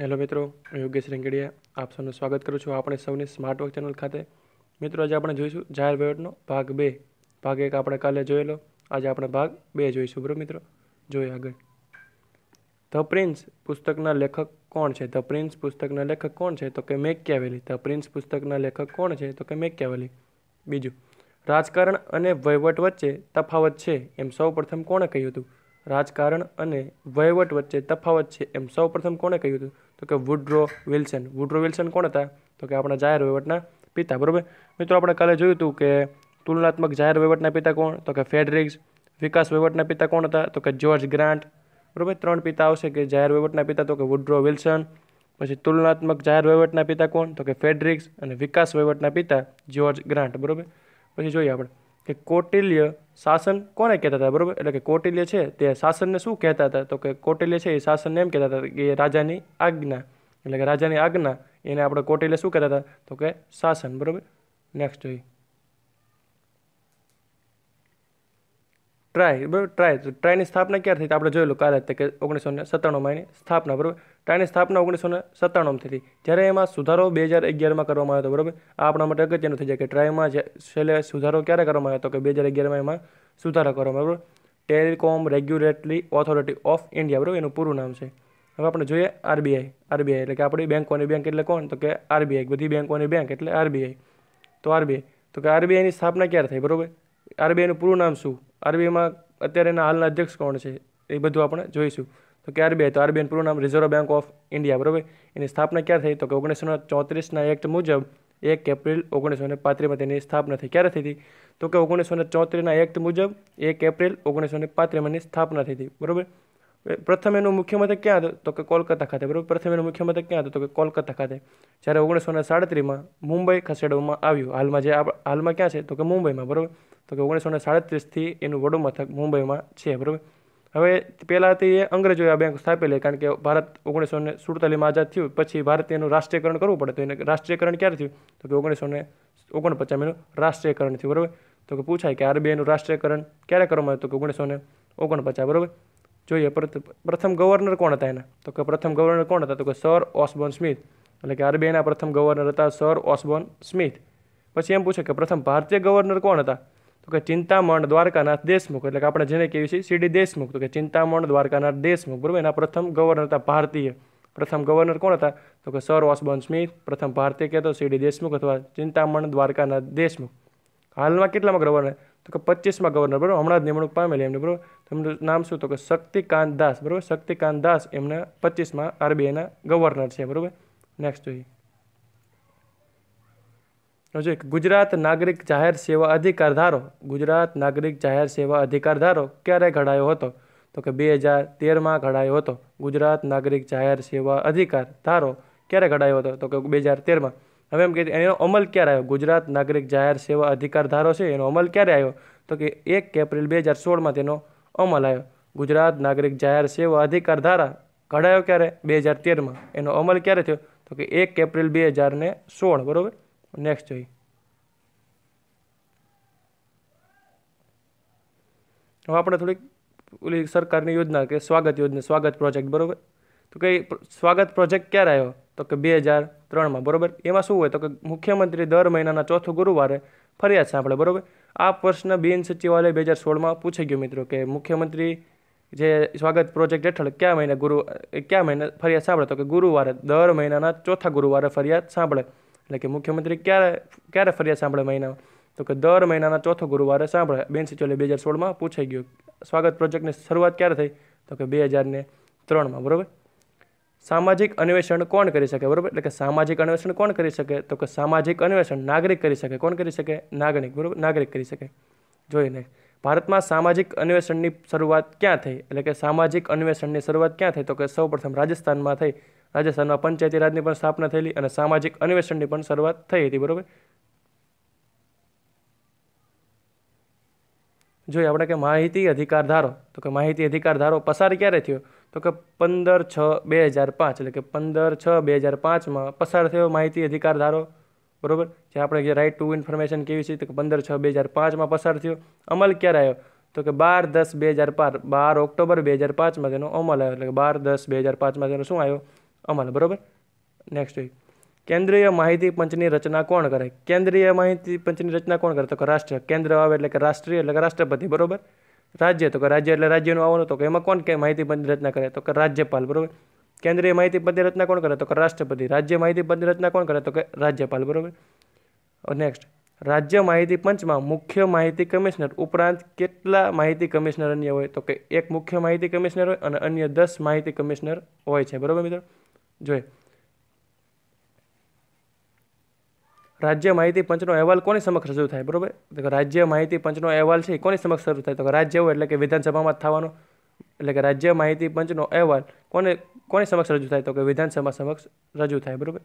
Hello મિત્રો, હું યોગેશ રેંગડિયા. આપ સૌનું સ્વાગત કરું છું આપણે સૌની સ્માર્ટ વર્ક ચેનલ ખાતે. મિત્રો, આજે આપણે જોઈશું જાહેર વહીવટનો ભાગ બે. ભાગ એક આપણે કાલે જોયેલો, આજે આપણે ભાગ બે જોઈશું. બરાબર મિત્રો? જોઈએ આગળ. ધ પ્રિન્સ પુસ્તકના લેખક કોણ છે? ધ પ્રિન્સ પુસ્તકના લેખક કોણ છે? તો કે મેક્યાવેલી. ધ પ્રિન્સ પુસ્તકના લેખક કોણ છે? તો કે મેક્યાવેલી. બીજું, રાજકારણ અને વહીવટ વચ્ચે તફાવત છે એમ સૌ પ્રથમ કોણે કહ્યું હતું? રાજકારણ અને વહીવટ વચ્ચે તફાવત છે એમ સૌ પ્રથમ કોણે કહ્યું હતું? તો કે વુડ્રો વિલ્સન. વુડ્રો વિલ્સન કોણ હતા? તો કે આપણા જાહેર વહીવટના પિતા, બરાબર? મિત્રો, આપણે કાલે જોયું હતું કે તુલનાત્મક જાહેર વહીવટના પિતા કોણ? તો કે ફેડરિક્સ. વિકાસ વહીવટના પિતા કોણ હતા? તો કે જ્યોર્જ ગ્રાન્ટ. બરાબર? ત્રણ પિતા આવશે કે જાહેર વહીવટના પિતા તો કે વુડ્રો વિલ્સન. પછી તુલનાત્મક જાહેર વહીવટના પિતા કોણ? તો કે ફેડરિક્સ અને વિકાસ વહીવટના પિતા જ્યોર્જ ગ્રાન્ટ. બરાબર? પછી જોઈએ આપણે. કે કૌટિલ્ય શાસન કોને કહેતા હતા, બરાબર? એટલે કે કૌટિલ્ય છે તે શાસનને શું કહેતા હતા? તો કે કૌટિલ્ય છે એ શાસનને એમ કહેતા હતા કે રાજાની આજ્ઞા. એટલે કે રાજાની આજ્ઞા, એને આપણે કૌટિલ્ય શું કહેતા હતા? તો કે શાસન, બરાબર? નેક્સ્ટ જોઈએ. ટ્રાય બરાબર? ટ્રાય ટ્રાયની સ્થાપના ક્યારે થઈ? આપણે જોયેલું કાલે કે ઓગણીસો ને સત્તાણુંમાં એની સ્થાપના, બરાબર? ટ્રાયની સ્થાપના ઓગણીસો ને સત્તાણુંમાં થઈ જ્યારે એમાં સુધારો બે હજાર અગિયારમાં કરવામાં આવ્યો હતો, બરાબર? આ આપણા માટે અગત્યનું થઈ જાય કે ટ્રાયમાં જે છેલ્લે સુધારો ક્યારે કરવામાં આવ્યો હતો કે બે હજાર અગિયારમાં એમાં સુધારો કરવામાં બરાબર? Telecom regulatory authority of India બરાબર? એનું પૂરું નામ છે. હવે આપણે જોઈએ આરબીઆઈ. આરબીઆઈ એટલે કે આપણી બેંકોની બેંક એટલે કોણ? તો કે આરબીઆઈ. બધી બેંકોની બેંક એટલે આરબીઆઈ. તો આરબીઆઈ. તો કે આરબીઆઈની સ્થાપના ક્યારે થઈ, બરાબર? આરબીઆઈનું પૂરું નામ શું? આરબીઆઈમાં અત્યારે એના હાલના અધ્યક્ષ કોણ છે એ બધું આપણે જોઈશું. તો કે આરબીઆઈ, તો આરબીઆઈનું પૂરું નામ રિઝર્વ બેંક ઓફ ઇન્ડિયા બરાબર? એની સ્થાપના ક્યારે થઈ? તો કે ઓગણીસો ચોત્રીસના એક્ટ મુજબ એક એપ્રિલ ઓગણીસો ને પાંત્રીસમાં તેની સ્થાપના થઈ. ક્યારે થઈ હતી? તો કે ઓગણીસો ને ચોત્રીસના એક્ટ મુજબ એક એપ્રિલ ઓગણીસો ને પાંત્રીસમાંની સ્થાપના થઈ હતી, બરાબર? પ્રથમ એનું મુખ્ય મથક ક્યાં હતું? તો કે કોલકાતા ખાતે, બરાબર? પ્રથમ એનું મુખ્ય મથક ક્યાં હતું? તો કે કોલકાતા ખાતે. જ્યારે ઓગણીસો ને સાડત્રીસમાં મુંબઈ ખસેડવામાં આવ્યું. હાલમાં જે હાલમાં ક્યાં છે? તો કે મુંબઈમાં, બરાબર? તો કે ઓગણીસો ને સાડત્રીસથી એનું વડું મથક મુંબઈમાં છે, બરાબર? હવે પહેલાંથી એ અંગ્રેજોએ આ બેંક સ્થાપેલી કારણ કે ભારત ઓગણીસો ને સુડતાલીસમાં આઝાદ થયું, પછી ભારતે એનું રાષ્ટ્રીયકરણ કરવું પડે. તો એને રાષ્ટ્રીયકરણ ક્યારે થયું? તો કે ઓગણીસો ને ઓગણપચાસમાં એનું રાષ્ટ્રીયકરણ થયું, બરાબર? તો કે પૂછાય કે આરબીઆઈનું રાષ્ટ્રીયકરણ ક્યારે કરવામાં આવ્યું? તો કે ઓગણીસો ને ઓગણપચાસ, બરાબર? જોઈએ પ્રથમ ગવર્નર કોણ હતા એના? તો કે પ્રથમ ગવર્નર કોણ હતા? તો કે સર ઓસબોર્ન સ્મિથ. એટલે કે આરબીઆઈના પ્રથમ ગવર્નર હતા સર ઓસબોર્ન સ્મિથ. પછી એમ પૂછે કે પ્રથમ ભારતીય ગવર્નર કોણ હતા? તો કે ચિંતામણ દ્વારકાનાથ દેશમુખ, એટલે કે આપણે જેને કહીએ છીએ સીડી દેશમુખ, તો કે ચિંતામણ દ્વારકાનાથ દેશમુખ, બરાબર? એના પ્રથમ ગવર્નર હતા ભારતીય. પ્રથમ ગવર્નર કોણ હતા? તો કે સર ઓસબોન સ્મિથ, પ્રથમ ભારતીય કહેતો સીડી દેશમુખ અથવા ચિંતામણ દ્વારકાનાથ દેશમુખ. હાલમાં કેટલામાં ગવર્નર? તો કે પચીસમાં ગવર્નર, બરાબર? હમણાં જ નિમણૂક પામેલી એમને, બરાબર? તેમનું નામ શું? તો કે શક્તિકાંત દાસ, બરાબર? શક્તિકાંત દાસ એમને પચીસમાં આરબીઆઈના ગવર્નર છે, બરાબર? નેક્સ્ટ જોઈએ. જોઈએ ગુજરાત નાગરિક જાહેર સેવા અધિકાર ધારો ગુજરાત નાગરિક જાહેર સેવા અધિકાર ધારો ક્યારે ઘડાયો હતો? તો કે બે હજાર તેરમાં ઘડાયો હતો. ગુજરાત નાગરિક જાહેર સેવા અધિકાર ધારો ક્યારે ઘડાયો હતો? તો કે બે હજાર તેરમાં. હવે એમ કે એનો અમલ ક્યારે આવ્યો? ગુજરાત નાગરિક જાહેર સેવા અધિકાર ધારો છે, એનો અમલ ક્યારે આવ્યો? તો કે એક એપ્રિલ બે હજાર સોળમાં તેનો અમલ આવ્યો. ગુજરાત નાગરિક જાહેર સેવા અધિકાર ધારા ઘડાયો ક્યારે? બે હજાર તેરમાં. એનો અમલ ક્યારે થયો? તો કે એક એપ્રિલ બે હજાર સોળ, બરાબર? નેક્સ્ટ જોઈએ હવે આપણે થોડીક ઓલી સરકારની યોજના કે સ્વાગત યોજના, સ્વાગત પ્રોજેક્ટ, બરાબર? તો કે સ્વાગત પ્રોજેક્ટ ક્યારે આવ્યો? તો કે બે હજાર ત્રણમાં, બરાબર? એમાં શું હોય? તો કે મુખ્યમંત્રી દર મહિનાના ચોથો ગુરુવારે ફરિયાદ સાંભળે, બરાબર? આ પ્રશ્ન બિન સચિવાલય બે હજાર સોળમાં પૂછાઈ ગયો મિત્રો કે મુખ્યમંત્રી જે સ્વાગત પ્રોજેક્ટ હેઠળ કયા મહિને ગુરુ કયા મહિને ફરિયાદ સાંભળે? તો કે ગુરુવારે, દર મહિનાના ચોથા ગુરુવારે ફરિયાદ સાંભળે. એટલે કે મુખ્યમંત્રી ક્યારે ક્યારે ફરિયાદ સાંભળે મહિનામાં? તો કે દર મહિનાના ચોથો ગુરુવારે સાંભળે. બેન સિચોલી બે હજાર સોળમાં પૂછાઈ ગયું. સ્વાગત પ્રોજેક્ટની શરૂઆત ક્યારે થઈ? તો કે બે હજાર ને ત્રણમાં, બરાબર? સામાજિક અન્વેષણ કોણ કરી શકે, બરાબર? એટલે કે સામાજિક અન્વેષણ કોણ કરી શકે? તો કે સામાજિક અન્વેષણ નાગરિક કરી શકે. કોણ કરી શકે? નાગરિક, બરાબર? નાગરિક કરી શકે. જોઈને. ભારતમાં સામાજિક અન્વેષણની શરૂઆત ક્યાં થઈ? એટલે કે સામાજિક અન્વેષણની શરૂઆત ક્યાં થઈ? તો કે સૌપ્રથમ રાજસ્થાનમાં થઈ. રાજસ્થાનમાં પંચાયતી રાજની પણ સ્થાપના થયેલી અને સામાજિક અન્વેષણની પણ શરૂઆત થઈ હતી, બરાબર? જોઈએ આપણે કે માહિતી અધિકાર ધારો તો કે માહિતી અધિકાર ધારો પસાર ક્યારે થયો? તો કે પંદર છ બે હજાર પાંચ, એટલે કે પંદર છ બે હજાર પાંચમાં પસાર થયો માહિતી અધિકાર ધારો બરાબર? જે આપણે જે રાઇટ ટુ ઇન્ફોર્મેશન કેવી છે, તો કે પંદર છ બે હજાર પાંચમાં પસાર થયો. અમલ ક્યારે આવ્યો? તો કે બાર દસ બે હજાર બાર બાર ઓક્ટોબર બે હજાર પાંચમાં તેનો અમલ આવ્યો. એટલે કે બાર દસ બે હજાર પાંચમાં તેનો શું આવ્યો? અમલ બરોબર? નેક્સ્ટ જોઈએ કેન્દ્રીય માહિતી પંચની રચના કોણ કરે? કેન્દ્રીય માહિતી પંચની રચના કોણ કરે? તો કે રાષ્ટ્ર, કેન્દ્ર આવે એટલે કે રાષ્ટ્રીય એટલે કે રાષ્ટ્રપતિ, બરોબર? રાજ્ય તો કે રાજ્ય એટલે રાજ્યનું આવવાનું, તો કે એમાં કોણ કે માહિતી પંચની રચના કરે? તો કે રાજ્યપાલ, બરોબર? કેન્દ્રીય માહિતી પંચની રચના કોણ કરે? તો કે રાષ્ટ્રપતિ. રાજ્ય માહિતી પંચની રચના કોણ કરે? તો કે રાજ્યપાલ, બરોબર? નેક્સ્ટ રાજ્ય માહિતી પંચમાં મુખ્ય માહિતી કમિશનર ઉપરાંત કેટલા માહિતી કમિશનર અન્ય હોય? તો કે એક મુખ્ય માહિતી કમિશનર હોય અને અન્ય દસ માહિતી કમિશનર હોય છે. બરાબર મિત્રો? જોઈએ રાજ્ય માહિતી પંચનો અહેવાલ કોની સમક્ષ રજૂ થાય, બરોબર? તો રાજ્ય માહિતી પંચનો અહેવાલ છે કોની સમક્ષ રજૂ થાય? તો રાજ્ય હોય એટલે કે વિધાનસભામાં થવાનો. એટલે કે રાજ્ય માહિતી પંચનો અહેવાલ કોને, કોની સમક્ષ રજૂ થાય? તો કે વિધાનસભા સમક્ષ રજૂ થાય, બરોબર?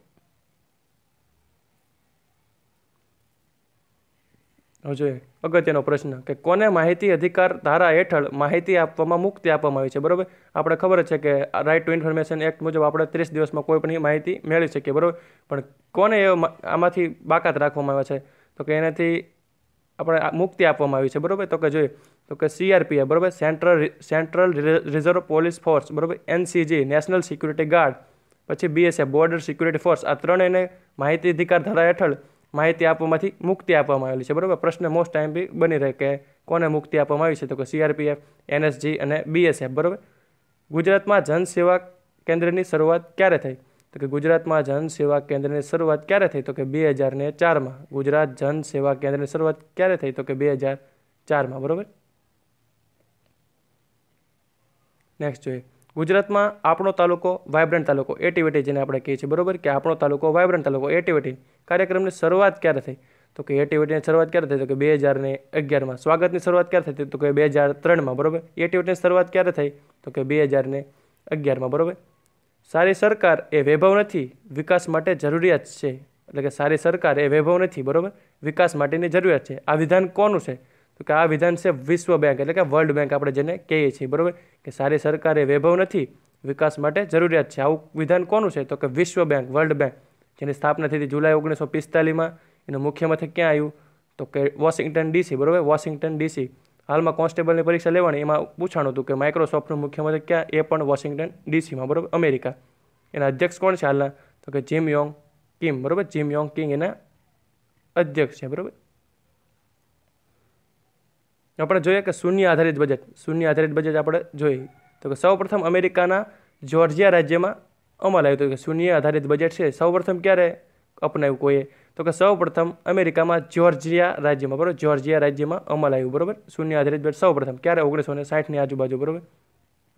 જોઈએ અગત્યનો પ્રશ્ન કે કોને માહિતી અધિકાર ધારા હેઠળ માહિતી આપવામાં મુક્તિ આપવામાં આવી છે? બરાબર? આપણે ખબર છે કે રાઇટ ટુ ઇન્ફોર્મેશન એક્ટ મુજબ આપણે ત્રીસ દિવસમાં કોઈ પણ માહિતી મેળવી શકીએ, બરાબર? પણ કોને આમાંથી બાકાત રાખવામાં આવે છે? તો કે એનાથી આપણે મુક્તિ આપવામાં આવી છે, બરાબર? તો કે જોઈએ, તો કે સીઆરપીએફ બરાબર? Central central reserve police force બરાબર? એનસીજી નેશનલ સિક્યુરિટી ગાર્ડ પછી બીએસએફ બોર્ડર સિક્યુરિટી ફોર્સ આ ત્રણેયને માહિતી અધિકાર ધારા હેઠળ માહિતી આપવામાંથી મુક્તિ આપવામાં આવેલી છે. બરાબર? પ્રશ્ન મોસ્ટ ટાઈમ બી બની રહે કે કોને મુક્તિ આપવામાં આવી છે? તો કે સીઆરપીએફ એનએસજી અને બીએસએફ બરાબર? ગુજરાતમાં જન સેવા કેન્દ્રની શરૂઆત ક્યારે થઈ? તો કે ગુજરાતમાં જન સેવા કેન્દ્રની શરૂઆત ક્યારે થઈ? તો કે બે હજાર ને ચારમાં. ગુજરાત જન સેવા કેન્દ્રની શરૂઆત ક્યારે થઈ? તો કે બે હજાર ચારમાં. બરાબર? નેક્સ્ટ જોઈએ. ગુજરાતમાં આપણો તાલુકો વાઇબ્રન્ટ તાલુકો, એટીવીટી જેને આપણે કહીએ છીએ, બરાબર? કે આપણો તાલુકો વાઇબ્રન્ટ તાલુકો, એટીવીટી. કાર્યક્રમની શરૂઆત ક્યારે થઈ? તો કે એટીવીટીની શરૂઆત ક્યારે થઈ? તો કે બે હજાર ને અગિયારમાં. સ્વાગતની શરૂઆત ક્યારે થઈ? તો કે બે હજાર ત્રણમાં, બરાબર? એટીવીટીની શરૂઆત ક્યારે થઈ? તો કે બે હજાર ને અગિયારમાં, બરાબર? સારી સરકાર એ વૈભવ નથી, વિકાસ માટે જરૂરિયાત છે. એટલે કે સારી સરકાર એ વૈભવ નથી, બરાબર? વિકાસ માટેની જરૂરિયાત છે. આ વિધાન કોનું છે? તો કે આ વિધાન છે વિશ્વ બેંક, એટલે કે વર્લ્ડ બેંક આપણે જેને કહીએ છીએ, બરાબર? કે સારી સરકાર એ વૈભવ નથી, વિકાસ માટે જરૂરિયાત છે. આવું વિધાન કોનું છે? તો કે વિશ્વ બેંક, વર્લ્ડ બેંક, જેની સ્થાપના થઈ હતી જુલાઈ ઓગણીસો પિસ્તાલીસમાં, એનું મુખ્ય મથક ક્યાં આવ્યું? તો કે વોશિંગ્ટન ડીસી, બરાબર? Washington DC. હાલમાં કોન્સ્ટેબલની પરીક્ષા લેવાની, એમાં પૂછાણું હતું કે માઇક્રોસોફ્ટનું મુખ્ય મથક ક્યાં? એ પણ વોશિંગ્ટન ડીસીમાં, બરાબર? અમેરિકા. એના અધ્યક્ષ કોણ છે હાલના? તો કે જીમ યોંગ કિમ, બરાબર? જીમ યોંગ કિંગ એના અધ્યક્ષ છે, બરાબર? આપણે જોઈએ કે શૂન્ય આધારિત બજેટ, શૂન્ય આધારિત બજેટ આપણે જોઈએ. તો કે સૌપ્રથમ અમેરિકાના જોર્જિયા રાજ્યમાં અમલ આવ્યું હતું કે શૂન્ય આધારિત બજેટ છે સૌપ્રથમ ક્યારે અપનાવ્યું કોઈએ? તો કે સૌપ્રથમ અમેરિકામાં જોર્જિયા રાજ્યમાં, બરાબર? જોર્જિયા રાજ્યમાં અમલ આવ્યું, બરાબર? શૂન્ય આધારિત બજેટ સૌપ્રથમ. ક્યારે? ઓગણીસો ને સાઠની આજુબાજુ, બરાબર?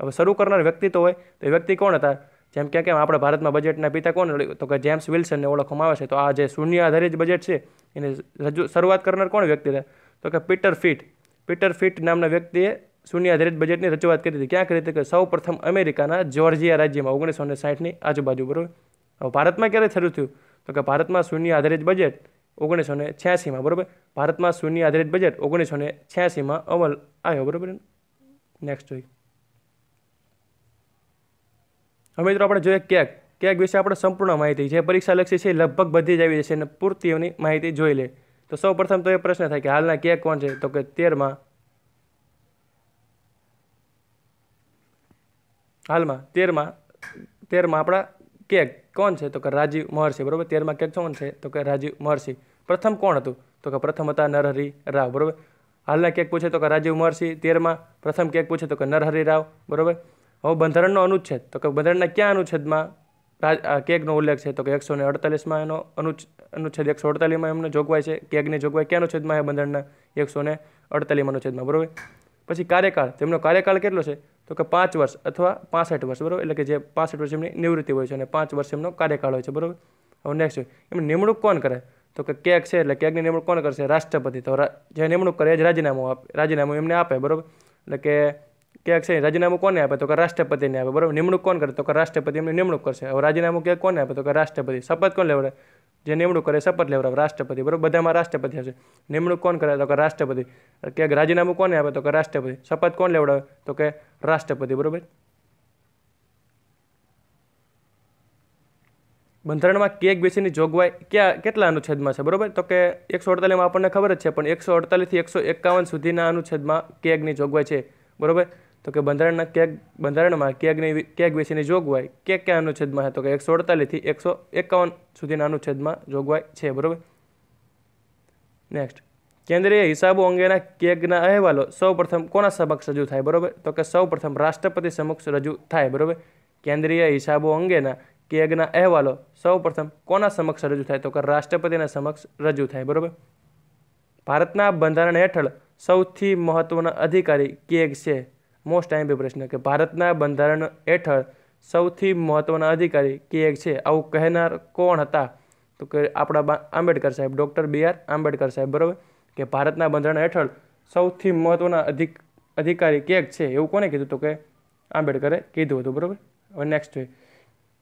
હવે શરૂ કરનાર વ્યક્તિ તો હોય, તો એ વ્યક્તિ કોણ હતા? જેમ કે, કેમ? આપણે ભારતમાં બજેટના પિતા કોણ તો કે જેમ્સ વિલ્સનને ઓળખવામાં આવે છે. તો આ જે શૂન્ય આધારિત બજેટ છે, એને રજૂ શરૂઆત કરનાર કોણ વ્યક્તિ હતા? તો કે પીટર ફીટ. પીટર ફિટ નામના વ્યક્તિએ શૂન્ય આધારિત બજેટની રજૂઆત કરી હતી. ક્યાં કરી હતી કે સૌ પ્રથમ અમેરિકાના જોર્જિયા રાજ્યમાં ઓગણીસો ને સાઠની આજુબાજુ બરાબર. હવે ભારતમાં ક્યારે શરૂ થયું તો કે ભારતમાં શૂન્ય આધારિત બજેટ ઓગણીસો ને છ્યાસીમાં બરાબર. ભારતમાં શૂન્ય આધારિત બજેટ ઓગણીસો ને છ્યાસીમાં અમલ આવ્યો બરાબર. નેક્સ્ટ જોઈએ. હવે મિત્રો આપણે જોઈએ કેક કેક વિશે આપણે સંપૂર્ણ માહિતી. જે પરીક્ષા લક્ષી છે લગભગ બધી જ આવી જશે અને પૂર્તિઓની માહિતી જોઈ લે. તો સૌ પ્રથમ તો એ પ્રશ્ન થાય કે હાલના કેક કોણ છે? તો કે તેરમાં હાલમાં તેરમાં તેરમાં આપણા કેક કોણ છે? તો કે રાજીવ મહર્ષિ, બરાબર? તેરમાં કેક કોણ છે? તો કે રાજીવ મહર્ષિ. પ્રથમ કોણ હતું? તો કે પ્રથમ હતા નરહરી રાવ, બરાબર? હાલના કેક પૂછે તો કે રાજીવ મહર્ષિ, તેરમાં પ્રથમ કેક પૂછે તો કે નરહરી રાવ, બરાબર? હવે બંધારણનો અનુચ્છેદ. તો કે બંધારણના ક્યાં અનુચ્છેદમાં કેકનો ઉલ્લેખ છે? તો કે એકસો ને અડતાલીસમાં એનો અનુચ્છેદ એકસો અડતાલીસમાં એમને જોગવાઈ છે. કેગની જોગવાઈ ક્યાં અનુચ્છેદમાં છે? બંધારણના એકસો ને અડતાલીસમાં અનુચ્છેદમાં બરાબર? પછી કાર્યકાળ, તેમનો કાર્યકાળ કેટલો છે? તો કે પાંચ વર્ષ અથવા પાસઠ વર્ષ, બરાબર? એટલે કે જે પાસઠ વર્ષ એમની નિવૃત્તિ હોય છે અને પાંચ વર્ષ એમનો કાર્યકાળ હોય છે, બરાબર? હવે નેક્સ્ટ એમની નિમણૂક કોણ કરે? તો કે કેક છે, એટલે કેગની નિમણૂક કોણ કરશે? રાષ્ટ્રપતિ. તો જે નિમણૂક કરે એ જ રાજીનામું આપે, રાજીનામું એમને આપે, બરાબર? એટલે કે ક્યાંક છે રાજીનામું કોને આપે? તો કે રાષ્ટ્રપતિને આપે, બરાબર? નિમણૂક કોણ કરે? તો કે રાષ્ટ્રપતિ એમની નિમણૂક કરશે. હવે રાજીનામું ક્યાંક કોને આપે? તો કે રાષ્ટ્રપતિ. શપથ કોણ લેવડે જે નિમણૂક કરે શપથ લેવડાવે, રાષ્ટ્રપતિ, બરાબર? બધામાં રાષ્ટ્રપતિ હશે. નિમણૂક કોણ કરે તો કે રાષ્ટ્રપતિ. ક્યાંક રાજીનામું કોને આપે? તો કે રાષ્ટ્રપતિ. શપથ કોણ લેવડાવે? તો કે રાષ્ટ્રપતિ, બરાબર? બંધારણમાં કેક વિશેની જોગવાઈ ક્યાં, કેટલા અનુચ્છેદમાં છે, બરાબર? તો કે એકસો અડતાલીસમાં આપણને ખબર જ છે, પણ એકસો અડતાલીસથી એકસો એકાવન સુધીના અનુચ્છેદમાં કેગની જોગવાઈ છે, બરાબર? તો કે બંધારણના કેગ બંધારણમાં કેગની કેગ વિશેની જોગવાઈ. કે ક્યાં અનુચ્છેદમાં છે તો કે એકસો અડતાલીસથી એકસો એકાવન સુધીના અનુચ્છેદમાં જોગવાઈ છે, બરાબર? નેક્સ્ટ કેન્દ્રીય હિસાબો અંગેના કેગના અહેવાલો સૌપ્રથમ કોના સમક્ષ રજૂ થાય, બરાબર? તો કે સૌપ્રથમ રાષ્ટ્રપતિ સમક્ષ રજૂ થાય, બરાબર? કેન્દ્રીય હિસાબો અંગેના કેગના અહેવાલો સૌપ્રથમ કોના સમક્ષ રજૂ થાય? તો કે રાષ્ટ્રપતિના સમક્ષ રજૂ થાય, બરાબર? ભારતના બંધારણ હેઠળ સૌથી મહત્વના અધિકારી કેગ છે. મોસ્ટ ટાઈમ પ્રશ્ન કે ભારતના બંધારણ હેઠળ સૌથી મહત્ત્વના અધિકારી કે એક છે? આવું કહેનાર કોણ હતા? તો કે આપણા આંબેડકર સાહેબ, ડૉક્ટર બી આર આંબેડકર સાહેબ, બરાબર? કે ભારતના બંધારણ હેઠળ સૌથી મહત્ત્વના અધિક અધિકારી કેગ છે? એવું કોને કીધું? તો કે આંબેડકરે કીધું હતું, બરાબર? હવે નેક્સ્ટ છે.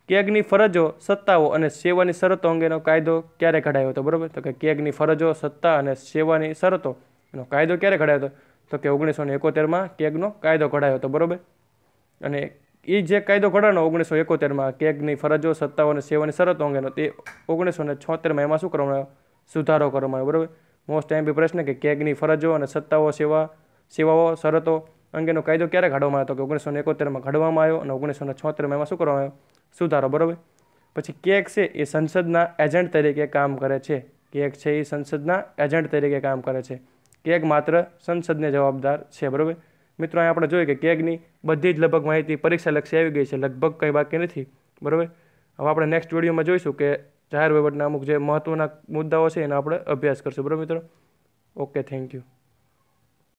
કેગની ફરજો સત્તાઓ અને સેવાની શરતો અંગેનો કાયદો ક્યારે ઘડાયો હતો, બરાબર? તો કે કેગની ફરજો સત્તા અને સેવાની શરતો એનો કાયદો ક્યારે ઘડાયો હતો? તો કે ઓગણીસો ને એકોતેરમાં કેગનો કાયદો ઘડાયો હતો, બરાબર? અને એ જે કાયદો ઘડાનો ઓગણીસો એકોતેરમાં કેગની ફરજો, સત્તાઓ અને સેવાની શરતો અંગેનો, તે ઓગણીસો ને છોતેરમાં એમાં શું કરવામાં આવ્યો? સુધારો કરવામાં આવ્યો, બરાબર? મોસ્ટ ટાઈમ પ્રશ્ન કે કેગની ફરજો અને સત્તાઓ, સેવા, સેવાઓ, શરતો અંગેનો કાયદો ક્યારે ઘડવામાં આવ્યો? તો કે ઓગણીસો ને એકોતેરમાં ઘડવામાં આવ્યો અને ઓગણીસો ને છોતેરમાં એમાં શું કરવામાં આવ્યો? સુધારો, બરાબર? પછી કેક છે એ સંસદના એજન્ટ તરીકે કામ કરે છે. કેક છે એ સંસદના એજન્ટ તરીકે કામ કરે છે. કેક માત્ર સંસદને જવાબદાર છે, બરાબર? મિત્રો અહીં આપણે જોઈએ કે કેગની બધી જ લગભગ માહિતી પરીક્ષા લક્ષી આવી ગઈ છે, લગભગ કંઈ બાકી નથી, બરાબર? હવે આપણે નેક્સ્ટ વિડીયોમાં જોઈશું કે જાહેર વહીવટના અમુક જે મહત્ત્વના મુદ્દાઓ છે, એનો આપણે અભ્યાસ કરશું, બરાબર મિત્રો? Okay thank you